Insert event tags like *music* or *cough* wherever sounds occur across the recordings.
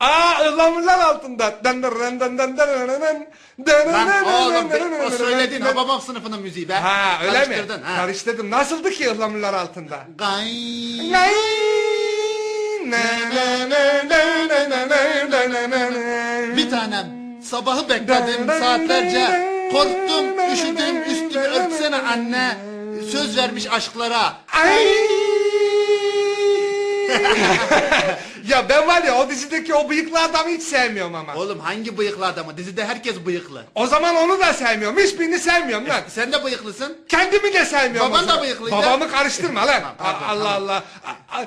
Aa ıhlamızın altında. Lan oğlum be, o söyledin o babam sınıfının müziği be. Ha öyle mi? Karıştırdın, ha. Karıştırdım. Nasıldı ki ıhlamurlar altında? Gay. Gay. Bir tanem sabahı bekledim saatlerce. Korktum, üşüdüm, üstümü örtsene anne. Söz vermiş aşklara. Ay. *laughs* ya ben var ya o dizideki o bıyıklı adamı hiç sevmiyorum ama. Oğlum hangi bıyıklı adamı? Dizide herkes bıyıklı. O zaman onu da sevmiyorum. Hiçbirini sevmiyorum lan. E, sen de bıyıklısın. Kendimi de sevmiyorum. Baban da bıyıklıydı. Babamı karıştırma lan. Tamam, pardon, Allah tamam. Allah. A- a-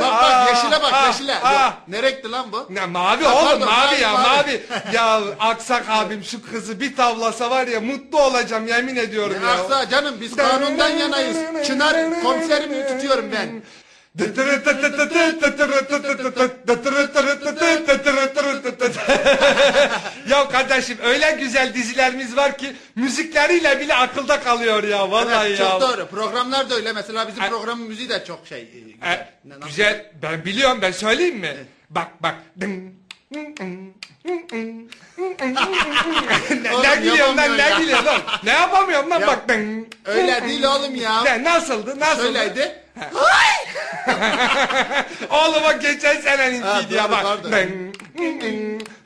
Bak bak yeşile bak Aa, yeşile. aa. Yok, Nerekti lan bu? Ne mavi Ha, oğlum mavi ya mavi, mavi. ya Aksak abim şu kızı bir tavlasa var ya mutlu olacağım yemin ediyorum Ne ya. aksa canım biz kanundan yanayız. Çınar komiserimi tutuyorum ben. *laughs* ya kardeşim öyle güzel dizilerimiz var ki müzikleriyle bile akılda kalıyor ya vallahi Evet, ya. çok doğru. Programlar da öyle. Mesela bizim programın müziği de çok şey. e, Güzel. E, nasıl? güzel ben biliyorum ben söyleyeyim mi? Bak bak. Ne, Oğlum, gülüyorsun lan yapamıyor ne gülüyorsun lan? Ne yapamıyorum lan bak. Öyle değil oğlum ya. Ne, nasıldı nasıldı? Şöyleydi. *laughs* Oğlum o geçen Ha, seneninkiydi ya doğru, bak. pardon. Ben-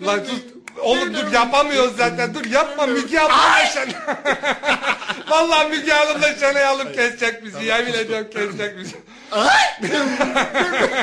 Lan sus. Oğlum dur yapamıyoruz zaten. Dur yapma Müge Hanım'la Şenay. *laughs* Vallahi Müge Hanım'la Şenay alıp kesecek bizi. Yemin ediyorum kesecek bizi. *laughs*